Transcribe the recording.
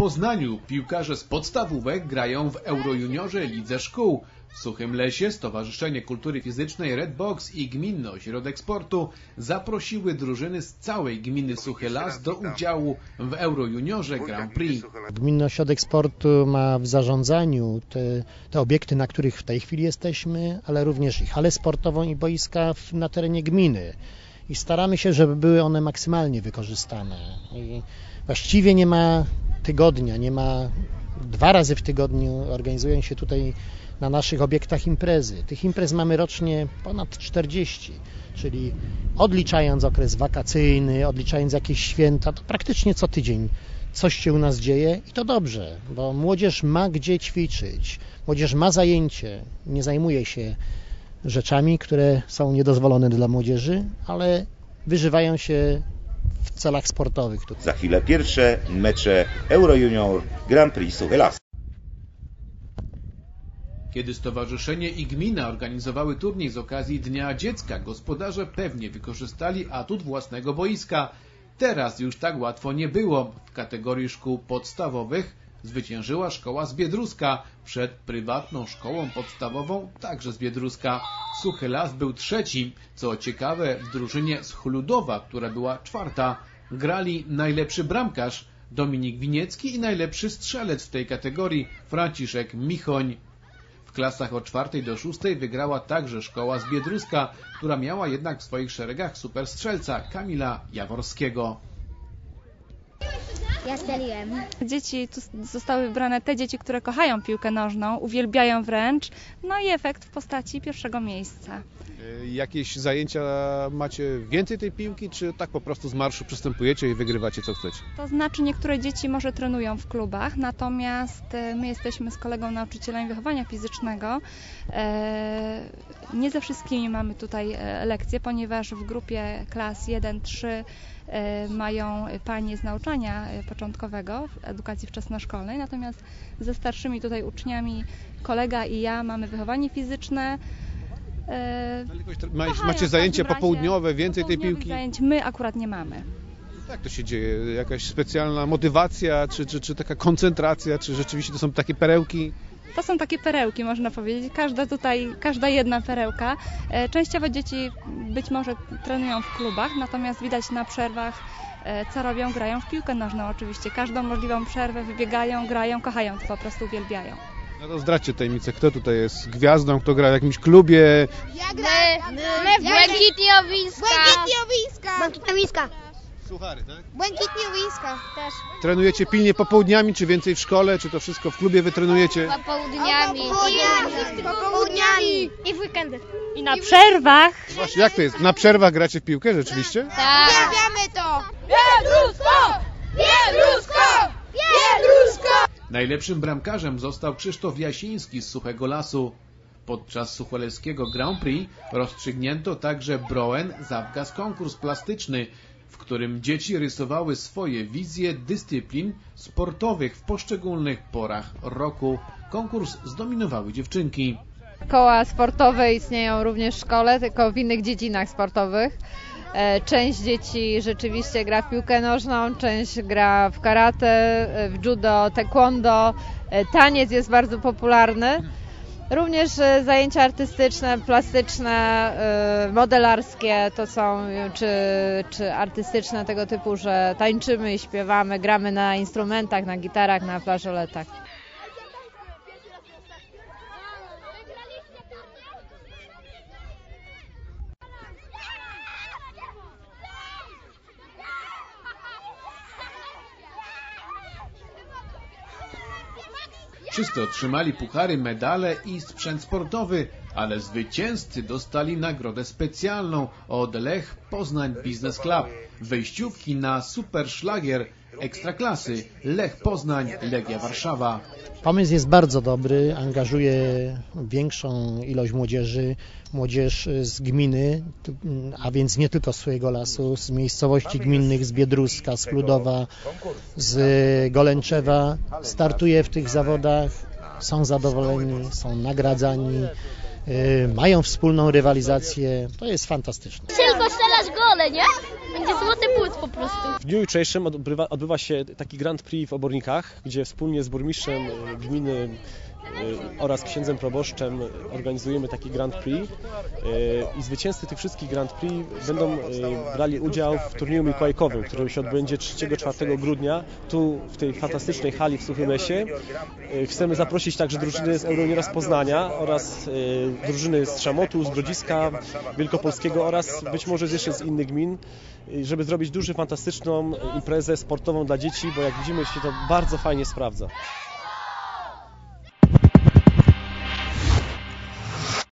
Poznaniu piłkarze z podstawówek grają w Eurojuniorze Lidze Szkół. W Suchym Lesie Stowarzyszenie Kultury Fizycznej Redbox i Gminny Ośrodek Sportu zaprosiły drużyny z całej gminy Suchy Las do udziału w Eurojuniorze Grand Prix. Gminny Ośrodek Sportu ma w zarządzaniu te, te obiekty, na których w tej chwili jesteśmy, ale również i halę sportową i boiska w, na terenie gminy. I staramy się, żeby były one maksymalnie wykorzystane. I właściwie nie ma tygodnia, nie ma dwa razy w tygodniu organizują się tutaj na naszych obiektach imprezy. Tych imprez mamy rocznie ponad 40, czyli odliczając okres wakacyjny, odliczając jakieś święta, to praktycznie co tydzień coś się u nas dzieje i to dobrze, bo młodzież ma gdzie ćwiczyć, młodzież ma zajęcie, nie zajmuje się rzeczami, które są niedozwolone dla młodzieży, ale wyżywają się w celach sportowych. Za chwilę pierwsze mecze Eurojunior Grand Prix Suchy Las. Kiedy stowarzyszenie i gmina organizowały turniej z okazji Dnia Dziecka, gospodarze pewnie wykorzystali atut własnego boiska. Teraz już tak łatwo nie było. W kategorii szkół podstawowych zwyciężyła szkoła z Biedruska przed prywatną szkołą podstawową, także z Biedruska. Suchy Las był trzeci. Co ciekawe, w drużynie z Chludowa, która była czwarta, grali najlepszy bramkarz Dominik Winiecki i najlepszy strzelec w tej kategorii Franciszek Michoń. W klasach od czwartej do szóstej wygrała także szkoła z Biedruska, która miała jednak w swoich szeregach superstrzelca Kamila Jaworskiego. Ja strzeliłem. Dzieci, tu zostały wybrane te dzieci, które kochają piłkę nożną, uwielbiają wręcz, no i efekt w postaci pierwszego miejsca. Jakieś zajęcia macie więcej tej piłki, czy tak po prostu z marszu przystępujecie i wygrywacie co chcecie? To znaczy niektóre dzieci może trenują w klubach, natomiast e, my jesteśmy z kolegą nauczycielem wychowania fizycznego. E, Nie ze wszystkimi mamy tutaj e, lekcje, ponieważ w grupie klas 1-3 e, mają panie z nauczania e, początkowego w edukacji wczesnoszkolnej, natomiast ze starszymi tutaj uczniami kolega i ja mamy wychowanie fizyczne. E, Ma- kochają Macie razie. popołudniowe, więcej tej piłki? Zajęć my akurat nie mamy. Jak to się dzieje? Jakaś specjalna motywacja, czy, czy, czy taka koncentracja, czy rzeczywiście to są takie perełki? To są takie perełki, można powiedzieć. Każda tutaj, każda jedna perełka. E, Częściowo dzieci być może trenują w klubach, natomiast widać na przerwach, e, co robią, grają w piłkę nożną oczywiście. Każdą możliwą przerwę wybiegają, grają, kochają to, po prostu uwielbiają. No to zdradźcie tajemnicę, kto tutaj jest gwiazdą, kto gra w jakimś klubie, Ja gram. My, my Błękitniowiska. Błękitniowiska. Błękitniowiska. Suchary, tak? Błękitniowiska. Też. Trenujecie pilnie popołudniami, czy więcej w szkole, czy to wszystko w klubie wy trenujecie? Popołudniami. Popołudniami. Popołudniami. I w weekendy. I na przerwach Właśnie, jak to jest? Na przerwach gracie w piłkę rzeczywiście? Tak. Uwielbiamy to. Biedrusko! Biedrusko! Najlepszym bramkarzem został Krzysztof Jasiński z Suchego Lasu. Podczas Sucholeskiego Grand Prix rozstrzygnięto także Broen Zawgas konkurs plastyczny, w którym dzieci rysowały swoje wizje dyscyplin sportowych w poszczególnych porach roku. Konkurs zdominowały dziewczynki. Koła sportowe istnieją również w szkole, tylko w innych dziedzinach sportowych. E, Część dzieci rzeczywiście gra w piłkę nożną, część gra w karate, e, w judo, taekwondo. E, Taniec jest bardzo popularny. Również zajęcia artystyczne, plastyczne, modelarskie to są, czy, czy artystyczne tego typu, że tańczymy i śpiewamy, gramy na instrumentach, na gitarach, na flażoletach. Wszyscy otrzymali puchary, medale i sprzęt sportowy, ale zwycięzcy dostali nagrodę specjalną od Lech Poznań Business Club. Wejściówki na super szlagier ekstraklasy Lech Poznań Legia Warszawa. Pomysł jest bardzo dobry, angażuje większą ilość młodzieży, młodzież z gminy, a więc nie tylko z swojego lasu, z miejscowości gminnych, z Biedruska, z Kludowa, z Golęczewa. Startuje w tych zawodach, są zadowoleni, są nagradzani, y, mają wspólną rywalizację. To jest fantastyczne. Tylko strzelasz gole, nie? Będzie złoty po prostu. dniu jutrzejszym odbywa, odbywa się taki Grand Prix w Obornikach, gdzie wspólnie z burmistrzem e, gminy e, oraz księdzem proboszczem organizujemy taki Grand Prix e, i zwycięzcy tych wszystkich Grand Prix będą brali udział w turnieju mikołajkowym, który się odbędzie 3-4 grudnia tu w tej fantastycznej hali w Suchym Lesie. Chcemy zaprosić także drużyny z Euroniera Poznania oraz drużyny z Szamotu, z Grodziska Wielkopolskiego oraz być może jeszcze z innych gmin, żeby zrobić dużą, fantastyczną imprezę sportową dla dzieci, bo jak widzimy się to bardzo fajnie sprawdza.